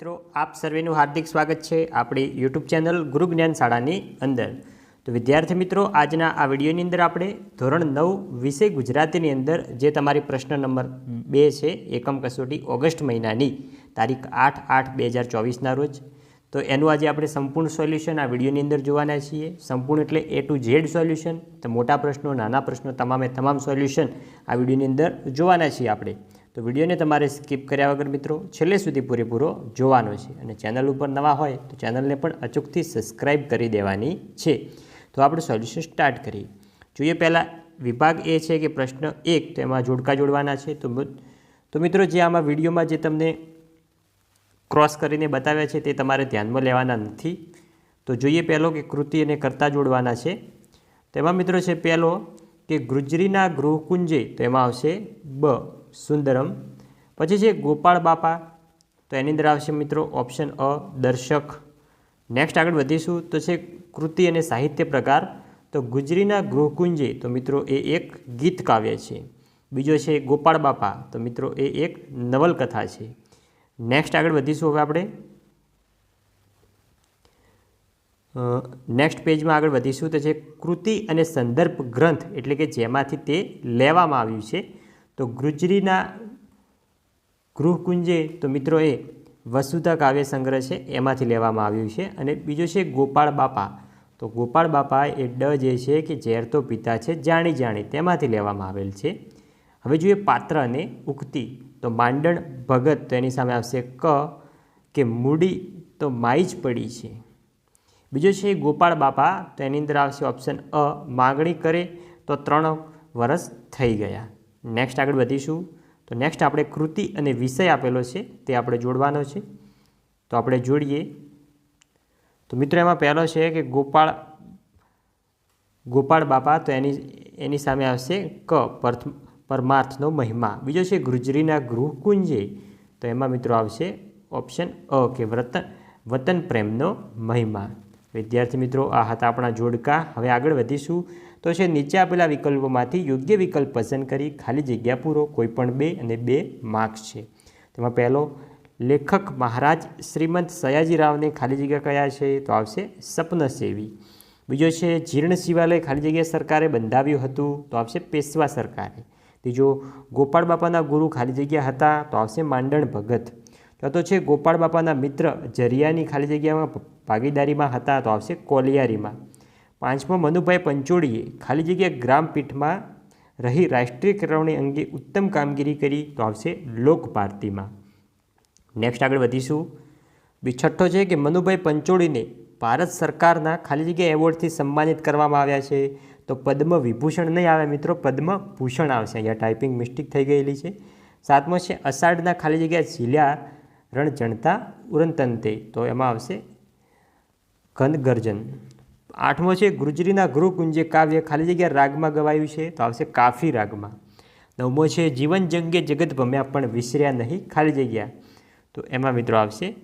મિત્રો, આપ સર્વેનું હાર્દિક સ્વાગત છે આપણી યુટ્યુબ ચેનલ ગુરુ જ્ઞાન શાળાની અંદર. તો વિદ્યાર્થી મિત્રો, આજના આ વિડીયોની અંદર આપણે ધોરણ નવ વિષય ગુજરાતીની અંદર જે તમારી પ્રશ્ન નંબર બે છે, એકમ કસોટી ઓગસ્ટ મહિનાની તારીખ આઠ આઠ બે હજાર ચોવીસના રોજ. તો એનું આજે આપણે સંપૂર્ણ સોલ્યુશન આ વિડીયોની અંદર જોવાના છીએ. સંપૂર્ણ એટલે એ ટુ ઝેડ સોલ્યુશન. તો મોટા પ્રશ્નો, નાના પ્રશ્નો, તમામે તમામ સોલ્યુશન આ વિડીયોની અંદર જોવાના છીએ આપણે. તો વિડીયોને તમારે સ્કીપ કર્યા વગર મિત્રો છેલ્લે સુધી પૂરેપૂરો જોવાનો છે અને ચેનલ ઉપર નવા હોય તો ચેનલને પણ અચૂકથી સબસ્ક્રાઇબ કરી દેવાની છે. તો આપણે સોલ્યુશન સ્ટાર્ટ કરીએ. જોઈએ પહેલાં વિભાગ એ છે કે પ્રશ્ન એક, તો એમાં જોડકા જોડવાના છે. તો તો મિત્રો જે આમાં વિડીયોમાં જે તમને ક્રોસ કરીને બતાવ્યા છે તે તમારે ધ્યાનમાં લેવાના નથી. તો જોઈએ પહેલો કે કૃતિ અને કર્તા જોડવાના છે. તેમાં મિત્રો છે પહેલો કે ગુજરીના ગૃહકુંજે, તો એમાં આવશે બ. સુંદરમ. પછી છે ગોપાળ બાપા. તો એની અંદર આવશે મિત્રો ઓપ્શન અ, દર્શક. નેક્સ્ટ આગળ વધીશું. તો છે કૃતિ અને સાહિત્ય પ્રકાર. તો ગુજરીના ગૃહકુંજે, તો મિત્રો એ એક ગીત કાવ્ય છે. બીજો છે ગોપાળ બાપા. તો મિત્રો એ એક નવલકથા છે. નેક્સ્ટ આગળ વધીશું હવે આપણે. નેક્સ્ટ પેજમાં આગળ વધીશું. તો છે કૃતિ અને સંદર્ભ ગ્રંથ, એટલે કે જેમાંથી તે લેવામાં આવ્યું છે. તો ગુજરીના ગૃહકુંજે તો મિત્રો એ વસુધા કાવ્ય સંગ્રહ છે, એમાંથી લેવામાં આવ્યું છે. અને બીજો છે ગોપાળ બાપા. તો ગોપાળ બાપા એ ડ જે છે કે ઝેર તો પિતા છે, જાણી જાણી તેમાંથી લેવામાં આવેલ છે. હવે જોઈએ પાત્ર અને ઉક્તિ. તો માંડણ ભગત, તો એની સામે આવશે ક કે મૂડી તો માઈ જ પડી છે. બીજો છે ગોપાળ બાપા, તો એની અંદર આવશે ઓપ્શન અ, માગણી કરે તો ત્રણ વર્ષ થઈ ગયા. નેક્સ્ટ આગળ વધીશું. તો નેક્સ્ટ આપણે કૃતિ અને વિષય આપેલો છે, તે આપણે જોડવાનો છે. તો આપણે જોડીએ. તો મિત્રો, એમાં પહેલો છે કે ગોપાળ ગોપાળ બાપા, તો એની એની સામે આવશે ક, પરથ, પરમાર્થનો મહિમા. બીજો છે ગુજરીના ગૃહકુંજે. તો એમાં મિત્રો આવશે ઓપ્શન અ, કે વ્રત, વતન પ્રેમનો મહિમા. વિદ્યાર્થી મિત્રો, આ હતા આપણા જોડકા. હવે આગળ વધીશું. તો છે, નીચે આપેલા વિકલ્પોમાંથી યોગ્ય વિકલ્પ પસંદ કરી, ખાલી જગ્યા પૂરો કોઈ પણ બે અને બે માર્ક્સ છે. તેમાં પહેલો, લેખક મહારાજ શ્રીમંત સયાજીરાવને ખાલી જગ્યા કયા છે? તો આવશે સપનસેવી બીજો છે, જીર્ણ શિવાલય ખાલી જગ્યા સરકારે બંધાવ્યું હતું, તો આવશે પેશવા સરકારે. ત્રીજો, ગોપાળ બાપાના ગુરુ ખાલી જગ્યા હતા, તો આવશે માંડણ ભગત. ચોથો છે, ગોપાળ બાપાના મિત્ર જરિયાની ખાલી જગ્યામાં ભાગીદારીમાં હતા, તો આવશે કોલિયારીમાં. પાંચમો મનુભાઈ પંચોળીએ ખાલી જગ્યા ગ્રામપીઠમાં રહી રાષ્ટ્રીય કેળવણી અંગે ઉત્તમ કામગીરી કરી તો આવશે લોક ભારતીમાં નેક્સ્ટ આગળ વધીશું. બી છઠ્ઠો છે કે મનુભાઈ પંચોળીને ભારત સરકારના ખાલી જગ્યા એવોર્ડથી સન્માનિત કરવામાં આવ્યા છે. તો પદ્મ વિભૂષણ નહીં આવે મિત્રો, પદ્મ ભૂષણ આવશે. અહીંયા ટાઈપિંગ મિસ્ટેક થઈ ગયેલી છે. સાતમો છે અષાઢના ખાલી જગ્યા ઝીલ્યા રણ જણતા ઉરંતંતે તો એમાં આવશે ઘનગર્જન. ગર્જન આઠમો છે ગુજરીના ગૃહકુંજે કાવ્ય ખાલી જગ્યા રાગમાં ગવાયું છે, તો આવશે કાફી રાગમાં. નવમો છે, જીવન જંગે જગત ભમ્યા પણ વિસર્યા નહીં, ખાલી જગ્યા. તો એમાં મિત્રો આવશે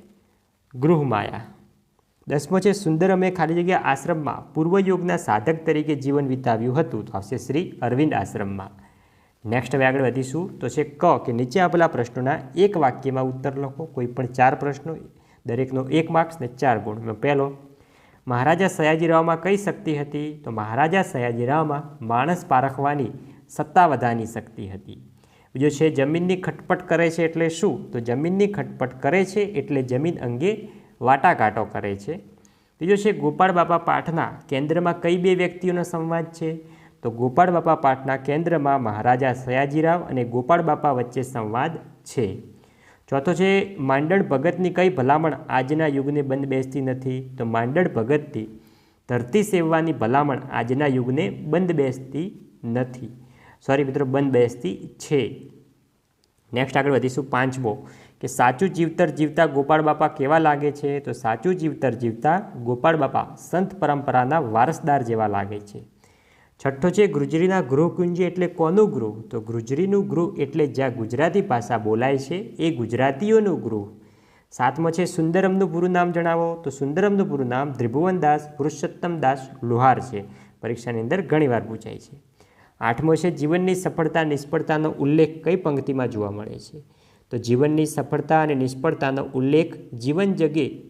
ગૃહમાયા. દસમો છે, સુંદર અમે ખાલી જગ્યા આશ્રમમાં પૂર્વયોગના સાધક તરીકે જીવન વિતાવ્યું હતું, તો આવશે શ્રી અરવિંદ આશ્રમમાં. નેક્સ્ટ હવે આગળ વધીશું, તો છે ક, કે નીચે આપેલા પ્રશ્નોના એક વાક્યમાં ઉત્તર લખો, કોઈ પણ ચાર પ્રશ્નો, દરેકનો એક માર્ક્સ ને ચાર ગુણ. પહેલો મહારાજા સયાજીરાવમાં કઈ શક્તિ હતી? તો મહારાજા સયાજીરાવમાં માણસ પારખવાની સત્તા વધારની શક્તિ હતી. બીજો છે, જમીનની ખટપટ કરે છે એટલે શું? તો જમીનની ખટપટ કરે છે એટલે જમીન અંગે વાટાઘાટો કરે છે. બીજો છે, ગોપાળ બાપા પાઠના કેન્દ્રમાં કઈ બે વ્યક્તિઓનો સંવાદ છે? તો ગોપાળ બાપા પાઠના કેન્દ્રમાં મહારાજા સયાજીરાવ અને ગોપાળ બાપા વચ્ચે સંવાદ છે. ચોથો છે માંડણ ભગતની કઈ ભલામણ આજના યુગને બંધ બેસતી નથી? તો માંડણ ભગતથી ધરતી સેવવાની ભલામણ આજના યુગને બંધ બેસતી નથી. સોરી મિત્રો, બંધ બેસતી છે. નેક્સ્ટ આગળ વધીશું પાંચમો, કે સાચું જીવતર જીવતા ગોપાળ બાપા કેવા લાગે છે? તો સાચું જીવતર જીવતા ગોપાળ બાપા સંત પરંપરાના વારસદાર જેવા લાગે છે. છઠ્ઠો છે ગુજરીના ગૃહકુંજ એટલે કોનું ગૃહ? તો ગુજરીનું ગૃહ એટલે જ્યાં ગુજરાતી ભાષા બોલાય છે, એ ગુજરાતીઓનું ગૃહ. સાતમો છે સુંદરમનું પૂરું નામ જણાવો. તો સુંદરમનું પૂરું નામ ત્રિભુવનદાસ પુરુષોત્તમદાસ લુહાર છે. પરીક્ષાની અંદર ઘણીવાર પૂછાય છે. આઠમો છે જીવનની સફળતા, નિષ્ફળતાનો ઉલ્લેખ કઈ પંક્તિમાં જોવા મળે છે? તો જીવનની સફળતા અને નિષ્ફળતાનો ઉલ્લેખ જીવન જગે,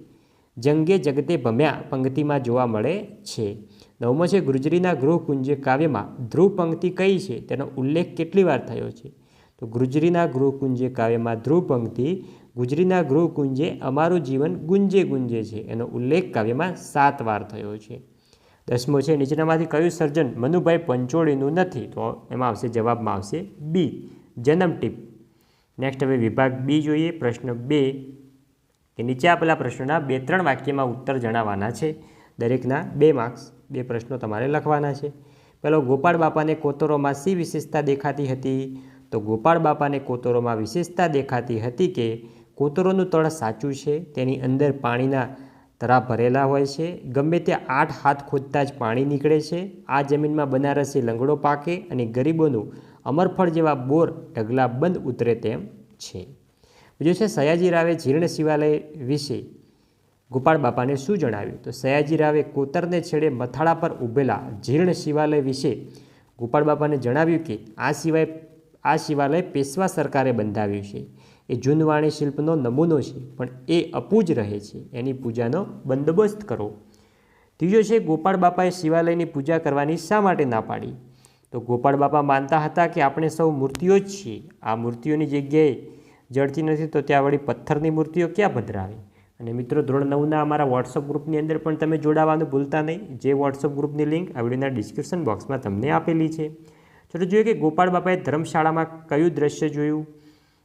જંગે જગતે ભમ્યા પંક્તિમાં જોવા મળે છે. નવમો છે ગુર્જરીના ગૃહકુંજ કાવ્યમાં ધ્રુવ પંક્તિ કઈ છે? તેનો ઉલ્લેખ કેટલી વાર થયો છે? તો ગુર્જરીના ગૃહકુંજે કાવ્યમાં ધ્રુવ પંક્તિ, ગુજરીના ગૃહકુંજે અમારું જીવન ગુંજે ગુંજે છે. એનો ઉલ્લેખ કાવ્યમાં સાત વાર થયો છે. દસમો છે, નીચેનામાંથી કયું સર્જન મનુભાઈ પંચોળીનું નથી? તો એમાં આવશે, જવાબમાં આવશે બી, જન્મ ટીપ. નેક્સ્ટ હવે વિભાગ બી જોઈએ. પ્રશ્ન બે, કે નીચે આપેલા પ્રશ્નના બે ત્રણ વાક્યમાં ઉત્તર જણાવવાના છે. દરેકના બે માર્ક્સ બે પ્રશ્નો તમારે લખવાના છે. પહેલો, ગોપાળ બાપાને કોતરોમાં શી વિશેષતા દેખાતી હતી? તો ગોપાળ બાપાને કોતરોમાં વિશેષતા દેખાતી હતી કે કોતરોનું તળ સાચું છે, તેની અંદર પાણીના તરા ભરેલા હોય છે, ગમે તે આઠ હાથ ખોદતા જ પાણી નીકળે છે, આ જમીનમાં બનારસી લંગડો પાકે અને ગરીબોનું અમરફળ જેવા બોર ઢગલા બંધ ઉતરે તેમ છે. બીજું છે, સયાજી રાવે જીર્ણ શિવાલય વિશે ગોપાળ બાપાને શું જણાવ્યું? તો સયાજી રાવે કોતરને છેડે મથાળા પર ઊભેલા જીર્ણ શિવાલય વિશે ગોપાળ બાપાને જણાવ્યું કે આ સિવાય, આ શિવાલય પેશવા સરકારે બંધાવ્યું છે. એ જૂનવાણી શિલ્પનો નમૂનો છે, પણ એ અપૂજ રહે છે. એની પૂજાનો બંદોબસ્ત કરો. ત્રીજો છે, ગોપાળ બાપાએ શિવાલયની પૂજા કરવાની શા માટે ના પાડી? તો ગોપાળ બાપા માનતા હતા કે આપણે સૌ મૂર્તિઓ જ છીએ. આ મૂર્તિઓની જગ્યાએ જડતી નથી તો ત્યાં વળી પથ્થરની મૂર્તિઓ ક્યાં પધરાવી? અને મિત્રો ધોરણ નવના અમારા વોટ્સઅપ ગ્રુપની અંદર પણ તમે જોડાવાનું ભૂલતા નહીં. જે વોટ્સઅપ ગ્રુપની લિંક આ વિડીયોના ડિસ્ક્રિપ્શન બોક્સમાં તમને આપેલી છે. ચલો જોઈએ કે ગોપાળ બાપાએ ધર્મશાળામાં કયું દ્રશ્ય જોયું?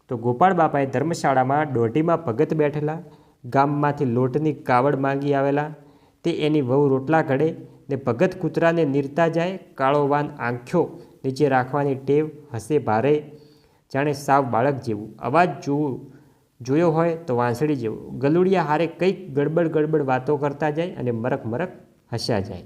તો ગોપાળ બાપાએ ધર્મશાળામાં દોઢીમાં ભગત બેઠેલા, ગામમાંથી લોટની કાવડ માંગી આવેલા, તે એની વહુ રોટલા ઘડે ને ભગત કૂતરાને નીરતા જાય, કાળો વાન આંખ્યો નીચે રાખવાની ટેવ હસે ભારે. જાણે સાવ બાળક જેવું. અવાજ જોવું જોયો હોય તો વાંસળી જેવું. ગલુડિયા હારે કંઈક ગડબડ ગડબડ વાતો કરતા જાય અને મરક મરક હસ્યા જાય.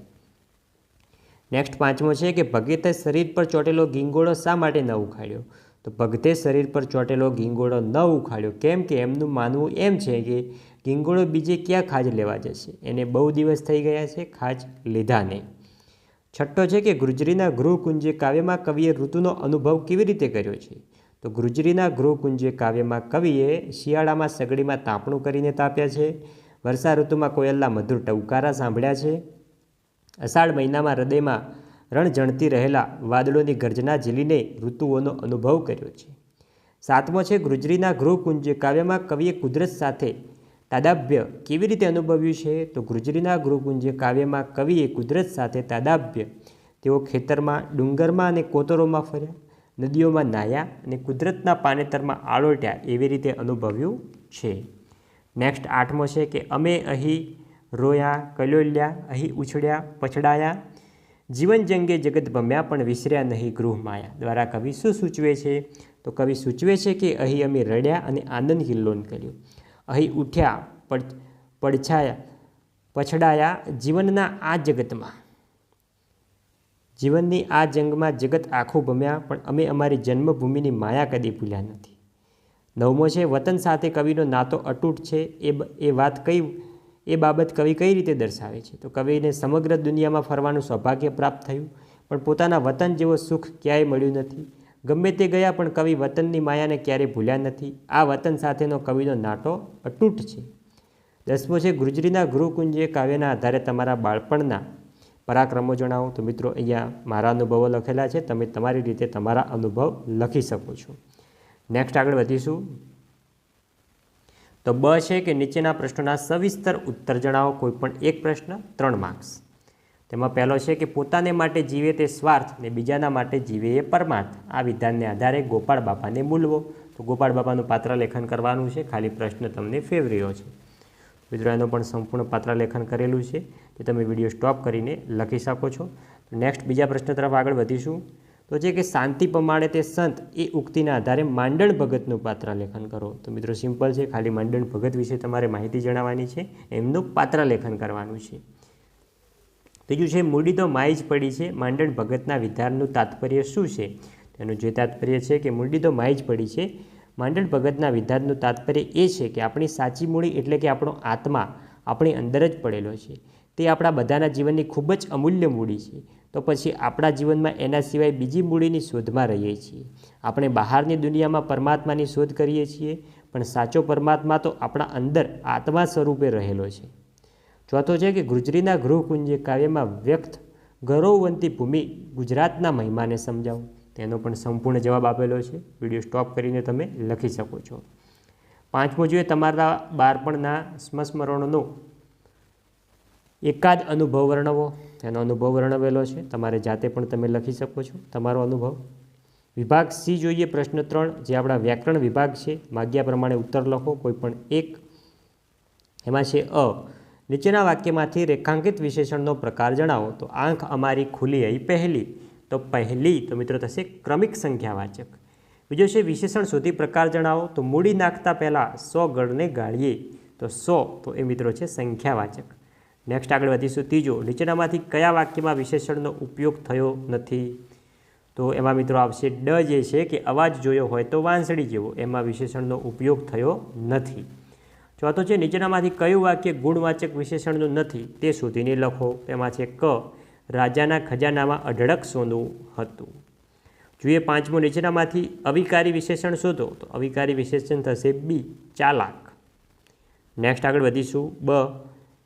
નેક્સ્ટ પાંચમો છે કે ભગતે શરીર પર ચોટેલો ગીંગોળો શા માટે ન ઉખાડ્યો? તો ભગતે શરીર પર ચોટેલો ગીંગોળો ન ઉખાડ્યો. કેમ કે એમનું માનવું એમ છે કે ગીંગોળો બીજે ક્યાં ખાજ લેવા જશે? એને બહુ દિવસ થઈ ગયા છે, ખાજ લીધા નહીં. છઠ્ઠો છે કે ગુજરીના ગૃહકુંજે કાવ્યમાં કવિએ ઋતુનો અનુભવ કેવી રીતે કર્યો છે? તો ગુજરીના ગૃહકુંજે કાવ્યમાં કવિએ શિયાળામાં સગડીમાં તાપણું કરીને તાપ્યા છે. વર્ષા ઋતુમાં કોયલના મધુર ટવકારા સાંભળ્યા છે. અષાઢ મહિનામાં હૃદયમાં રણજણતી રહેલા વાદળોની ગર્જના ઝીલીને ઋતુઓનો અનુભવ કર્યો છે. સાતમો છે ગુજરીના ગૃહકુંજ કાવ્યમાં કવિએ કુદરત સાથે તાદાભ્ય કેવી રીતે અનુભવ્યું છે? તો ગુજરીના ગૃહકુંજ કાવ્યમાં કવિએ કુદરત સાથે તાદાભ્ય તેઓ ખેતરમાં, ડુંગરમાં અને કોતરોમાં ફર્યા. નદીઓમાં નાહ્યા અને કુદરતના પાનેતરમાં આળોટ્યા એવી રીતે અનુભવ્યું છે. નેક્સ્ટ આઠમો છે કે અમે અહીં રોયા, કલોલ્યા, અહીં ઉછળ્યા, પછડાયા. જીવન જંગે જગત ભમ્યા પણ વિસર્યા નહીં ગૃહ માયા. દ્વારા કવિ શું સૂચવે છે? તો કવિ સૂચવે છે કે અહીં અમે રડ્યા અને આનંદ હિલ્લોન કર્યો. અહીં ઉઠ્યા, પડ, પડછાયા, પછડાયા જીવનના આ જગતમાં. જીવનની આ જંગમાં જગત આખું ભમ્યા, પણ અમે અમારી જન્મભૂમિની માયા કદી ભૂલ્યા નથી. નવમો છે, વતન સાથે કવિનો નાતો અતૂટ છે. એ એ વાત કઈ, એ બાબત કવિ કઈ રીતે દર્શાવે છે? તો કવિને સમગ્ર દુનિયામાં ફરવાનું સૌભાગ્ય પ્રાપ્ત થયું, પણ પોતાના વતન જેવો સુખ ક્યાંય મળ્યું નથી. ગમે તે ગયા, પણ કવિ વતનની માયાને ક્યારેય ભૂલ્યા નથી. આ વતન સાથેનો કવિનો નાટો અતૂટ છે. દસમો છે, ગુજરીના ગૃહકુંજે કાવ્યના આધારે તમારા બાળપણના પરાક્રમો જણાવો તો મિત્રો અહીંયા મારા અનુભવો લખેલા છે. તમે તમારી રીતે તમારા અનુભવ લખી શકો છો. નેક્સ્ટ આગળ વધીશું. તો બ છે કે નીચેના પ્રશ્નોના સવિસ્તર ઉત્તર જણાવો. કોઈ પણ એક પ્રશ્ન, ત્રણ માર્ક્સ તેમાં પહેલો છે કે પોતાને માટે જીવે તે સ્વાર્થ ને બીજાના માટે જીવે એ પરમાર્થ. આ વિધાનને આધારે ગોપાળ બાપાને મૂલવો તો ગોપાળ બાપાનું પાત્ર લેખન કરવાનું છે. ખાલી પ્રશ્ન તમને ફેવર્યો છે. મિત્રો, એનો પણ સંપૂર્ણ પાત્ર લેખન કરેલું છે. તે તમે વીડિયો સ્ટોપ કરીને લખી શકો છો. નેક્સ્ટ બીજા પ્રશ્ન તરફ આગળ વધીશું. તો છે કે શાંતિ પ્રમાણે તે સંત એ ઉક્તિના આધારે માંડણ ભગતનું પાત્રલેખન કરો. તો મિત્રો સિમ્પલ છે, ખાલી માંડણ ભગત વિશે તમારે માહિતી જણાવવાની છે, એમનું પાત્રલેખન કરવાનું છે. ત્રીજું છે, મૂડી તો માઈ જ પડી છે, માંડણ ભગતના વિધાનનું તાત્પર્ય શું છે? તેનું જે તાત્પર્ય છે કે મૂડી તો માઈ જ પડી છે, માંડણ ભગતના વિધાનનું તાત્પર્ય એ છે કે આપણી સાચી મૂડી એટલે કે આપણો આત્મા આપણી અંદર જ પડેલો છે. તે આપણા બધાના જીવનની ખૂબ જ અમૂલ્ય મૂડી છે. તો પછી આપણા જીવનમાં એના સિવાય બીજી મૂડીની શોધમાં રહીએ છીએ. આપણે બહારની દુનિયામાં પરમાત્માની શોધ કરીએ છીએ, પણ સાચો પરમાત્મા તો આપણા અંદર આત્મા સ્વરૂપે રહેલો છે. ચોથો છે કે ગુજરીના ગૃહકુંજે કાવ્યમાં વ્યક્ત ગૌરવવંતી ભૂમિ ગુજરાતના મહિમાને સમજાવો. તેનો પણ સંપૂર્ણ જવાબ આપેલો છે. વીડિયો સ્ટોપ કરીને તમે લખી શકો છો. પાંચમું જોઈએ તમારા બાળપણના સ્મસ્મરણોનો એકાદ અનુભવ વર્ણવો. એનો અનુભવ વર્ણવેલો છે. તમારે જાતે પણ તમે લખી શકો છો. તમારો અનુભવ. વિભાગ સી જોઈએ પ્રશ્ન ત્રણ. જે આપણા વ્યાકરણ વિભાગ છે, માગ્યા પ્રમાણે ઉત્તર લખો. કોઈ પણ એક. એમાં છે અ. નીચેના વાક્યમાંથી રેખાંકિત વિશેષણનો પ્રકાર જણાવો. તો આંખ અમારી ખુલી આવી પહેલી. તો પહેલી. તો મિત્રો થશે ક્રમિક સંખ્યાવાચક. બીજો છે વિશેષણ સુધી પ્રકાર જણાવો. તો મૂડી નાખતા પહેલાં સો ગણને ગાળીએ. તો સો. તો એ મિત્રો છે સંખ્યાવાચક. નેક્સ્ટ આગળ વધીશું. ત્રીજો, નીચેનામાંથી કયા વાક્યમાં વિશેષણનો ઉપયોગ થયો નથી? તો એમાં મિત્રો આવશે ડ જે છે કે અવાજ જોયો હોય તો વાંસળી જેવો. એમાં વિશેષણનો ઉપયોગ થયો નથી. ચોથો છે, નીચેનામાંથી કયું વાક્ય ગુણવાચક વિશેષણનું નથી તે શોધીને લખો. તેમાં છે ક, રાજાના ખજાનામાં અઢળક સોનું હતું. જોઈએ પાંચમું, નીચેનામાંથી અવિકારી વિશેષણ શોધો. તો અવિકારી વિશેષણ થશે બી, ચાલાક. નેક્સ્ટ આગળ વધીશું. બ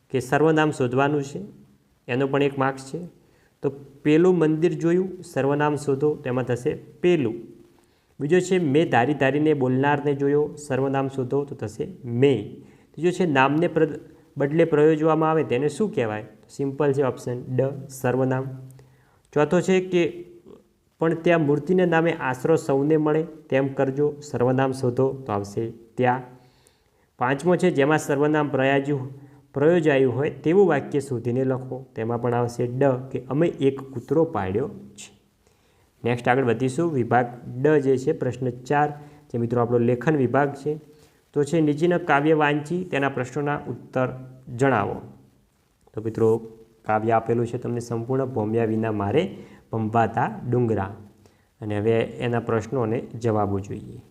કે સર્વનામ શોધવાનું છે, એનો પણ એક માર્ક્સ છે. તો પેલું મંદિર જોયું, સર્વનામ શોધો, તેમાં થશે પેલું. બીજો છે, મેં ધારી ધારીને બોલનારને જોયો, સર્વનામ શોધો, તો થશે મેં. ત્રીજો છે, નામને બદલે પ્રયોજવામાં આવે તેને શું કહેવાય? સિમ્પલ છે, ઓપ્શન ડ, સર્વનામ. ચોથો છે કે, પણ ત્યાં મૂર્તિને નામે આશરો સૌને મળે, તેમ કરજો, સર્વનામ શોધો, તો આવશે ત્યાં. પાંચમો છે, જેમાં સર્વનામ પ્રયાજ્યું પ્રયોજાયું હોય તેવું વાક્ય શોધીને લખો. તેમાં પણ આવશે ડ કે અમે એક કૂતરો પાડ્યો છે. નેક્સ્ટ આગળ વધીશું. વિભાગ ડ જે છે, પ્રશ્ન ચાર, જે મિત્રો આપણો લેખન વિભાગ છે. તો છે, નીચેના કાવ્ય વાંચી તેના પ્રશ્નોના ઉત્તર જણાવો. તો મિત્રો, કાવ્ય આપેલું છે, તમને સંપૂર્ણ ભોમ્યા વિના મારે ભંભાતા ડુંગરા. અને હવે એના પ્રશ્નોને જવાબો જોઈએ.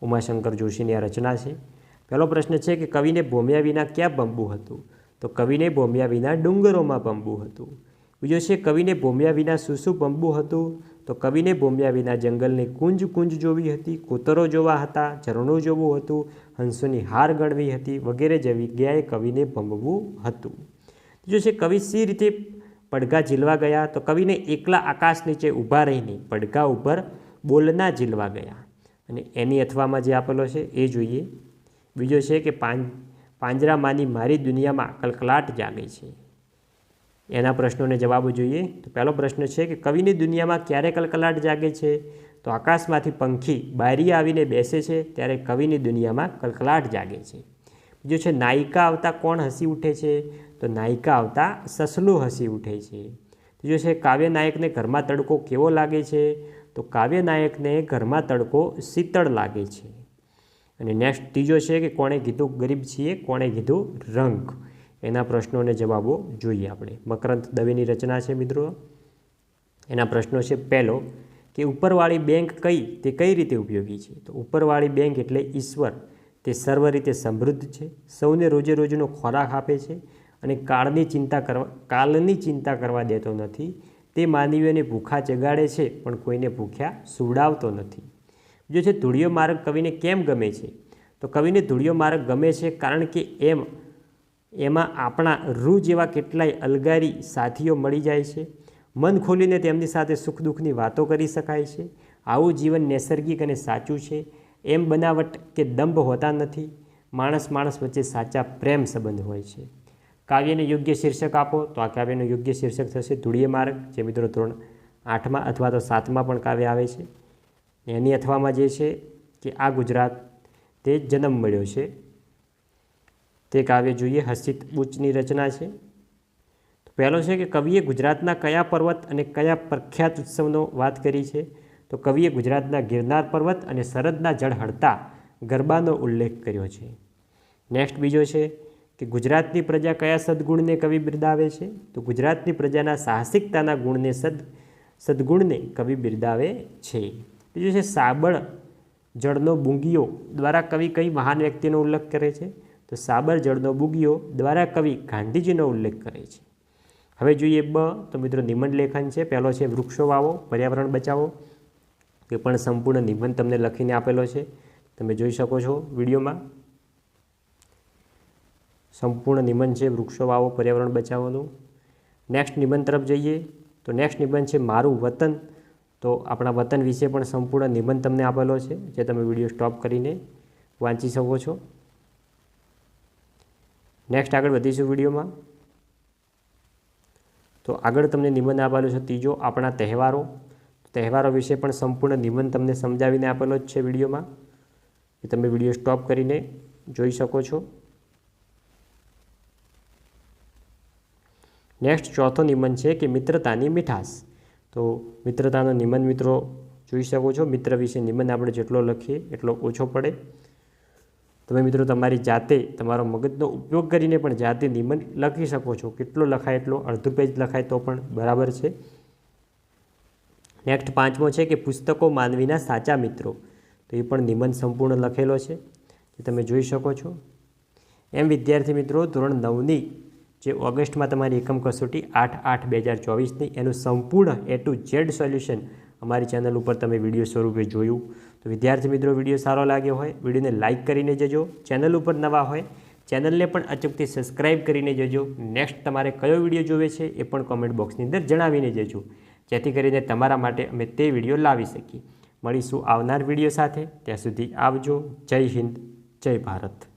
ઉમાશંકર જોશીની આ રચના છે. પહેલો પ્રશ્ન છે કે કવિને ભોમ્યા વિના ક્યાં પંપવું હતું? તો કવિને ભોમ્યા વિના ડુંગરોમાં પંપવું હતું. બીજો છે, કવિને ભોમ્યા વિના શું શું પંપવું હતું? તો કવિને ભોમ્યા વિના જંગલની કુંજ કુંજ જોવી હતી, કોતરો જોવા હતા, ઝરણું જોવું હતું, હંસોની હાર ગણવી હતી વગેરે જેવી જગ્યાએ કવિને પંપવું હતું. ત્રીજો છે, કવિ સી રીતે પડઘા ઝીલવા ગયા? તો કવિને એકલા આકાશ નીચે ઊભા રહીને પડઘા ઉપર બોલના ઝીલવા ગયા. અને એની અથવામાં જે આપેલો છે, એ જોઈએ. બીજો છે કે પાંજરામાંની મારી દુનિયામાં કલકલાટ જાગે છે. એના પ્રશ્નોને જવાબો જોઈએ. તો પહેલો પ્રશ્ન છે કે કવિની દુનિયામાં ક્યારે કલકલાટ જાગે છે? તો આકાશમાંથી પંખી બારી આવીને બેસે છે ત્યારે કવિની દુનિયામાં કલકલાટ જાગે છે. બીજો છે, નાયિકા આવતા કોણ હસી ઉઠે છે? તો નાયિકા આવતા સસલું હસી ઉઠે છે. ત્રીજો છે, કાવ્ય નાયકને ઘરમાં તડકો કેવો લાગે છે? તો કાવ્ય નાયકને ઘરમાં તડકો શીતળ લાગે છે. અને નેક્સ્ટ ત્રીજો છે કે કોણે કીધું ગરીબ છીએ, કોણે કીધું રંગ? એના પ્રશ્નોને જવાબો જોઈએ આપણે. મકરંત દવેની રચના છે મિત્રો. એના પ્રશ્નો છે પહેલો, કે ઉપરવાળી બેંક કઈ, તે કઈ રીતે ઉપયોગી છે? તો ઉપરવાળી બેંક એટલે ઈશ્વર. તે સર્વ રીતે સમૃદ્ધ છે, સૌને રોજે રોજનો ખોરાક આપે છે અને કાળની ચિંતા કરવા, કાલની ચિંતા કરવા દેતો નથી. તે માનવીઓને ભૂખા જગાડે છે, પણ કોઈને ભૂખ્યા સુવડાવતો નથી. બીજો છે ધૂળિયો માર્ગ કવિને કેમ ગમે છે? તો કવિને ધૂળિયો માર્ગ ગમે છે કારણ કે એમ, એમાં આપણા રૂ જેવા કેટલાય અલગારી સાથીઓ મળી જાય છે. મન ખોલીને તેમની સાથે સુખ દુઃખની વાતો કરી શકાય છે. આવું જીવન નૈસર્ગિક અને સાચું છે. એમ બનાવટ કે દંભ હોતા નથી. માણસ માણસ વચ્ચે સાચા પ્રેમ સંબંધ હોય છે. કાવ્યને યોગ્ય શીર્ષક આપો તો આ કાવ્યનું યોગ્ય શીર્ષક થશે ધૂળીય માર્ગ, જે મિત્રો ધોરણ આઠમાં અથવા તો સાતમાં પણ કાવ્ય આવે છે. એની અથવામાં જે છે કે આ ગુજરાત તે જન્મ મળ્યો છે. તે કાવ્ય જોઈએ, હસિત ઉચ્ચની રચના છે. તો પહેલો છે કે કવિએ ગુજરાતના કયા પર્વત અને કયા પ્રખ્યાત ઉત્સવનો વાત કરી છે? તો કવિએ ગુજરાતના ગિરનાર પર્વત અને સરહદના જળ હળતા ગરબાનો ઉલ્લેખ કર્યો છે. નેક્સ્ટ બીજો છે કે ગુજરાતની પ્રજા કયા સદગુણને કવિ બિરદાવે છે? તો ગુજરાતની પ્રજાના સાહસિકતાના ગુણને સદ, સદગુણને કવિ બિરદાવે છે. બીજું છે સાબળ જળનો બુંગીઓ દ્વારા કવિ કઈ મહાન વ્યક્તિનો ઉલ્લેખ કરે છે? તો સાબર જળનો બુગીઓ દ્વારા કવિ ગાંધીજીનો ઉલ્લેખ કરે છે. હવે જોઈએ બ, તો મિત્રો નિબંધ લેખન છે. પહેલો છે વૃક્ષો વાવો, પર્યાવરણ બચાવો. એ પણ સંપૂર્ણ નિબંધ તમને લખીને આપેલો છે. તમે જોઈ શકો છો વિડીયોમાં. સંપૂર્ણ નિબંધ છે વૃક્ષો વાવો, પર્યાવરણ બચાવવાનું. નેક્સ્ટ નિબંધ તરફ જઈએ. તો નેક્સ્ટ નિબંધ છે મારું વતન. તો આપણા વતન વિશે પણ સંપૂર્ણ નિબંધ તમને આપેલો છે, જે તમે વીડિયો સ્ટોપ કરીને વાંચી શકો છો. નેક્સ્ટ આગળ વધીશું વિડીયોમાં. તો આગળ તમને નિબંધ આપેલો છે ત્રીજો, આપણા તહેવારો. તહેવારો વિશે પણ સંપૂર્ણ નિબંધ તમને સમજાવીને આપેલો જ છે વિડીયોમાં એ તમે વીડિયો સ્ટોપ કરીને જોઈ શકો છો. નેક્સ્ટ ચોથો નિબંધ છે કે મિત્રતાની મીઠાશ. તો મિત્રતાનો નિબંધ મિત્રો જોઈ શકો છો. મિત્ર વિશે નિબંધ આપણે જેટલો લખીએ એટલો ઓછો પડે. તમે મિત્રો તમારી જાતે તમારો મગજનો ઉપયોગ કરીને પણ જાતે નિબંધ લખી શકો છો. કેટલો લખાય એટલો અડધું પેજ લખાય તો પણ બરાબર છે. નેક્સ્ટ પાંચમો છે કે પુસ્તકો માનવીના સાચા મિત્રો. તો એ પણ નિબંધ સંપૂર્ણ લખેલો છે. તમે જોઈ શકો છો. એમ વિદ્યાર્થી મિત્રો ધોરણ નવની જે ઓગસ્ટમાં તમારી એકમ કસોટી આઠ આઠ બે હજાર ચોવીસની એનું સંપૂર્ણ એ ટુ ઝેડ સોલ્યુશન અમારી ચેનલ ઉપર તમે વીડિયો સ્વરૂપે જોયું. તો વિદ્યાર્થી મિત્રો, વીડિયો સારો લાગ્યો હોય, વિડીયોને લાઇક કરીને જજો. ચેનલ ઉપર નવા હોય, ચેનલને પણ અચૂકથી સબસ્ક્રાઇબ કરીને જજો. નેક્સ્ટ તમારે કયો વીડિયો જોવે છે એ પણ કોમેન્ટ બોક્સની અંદર જણાવીને જજો. જેથી કરીને તમારા માટે અમે તે વીડિયો લાવી શકીએ. મળીશું આવનાર વીડિયો સાથે. ત્યાં સુધી આવજો. જય હિન્દ, જય ભારત.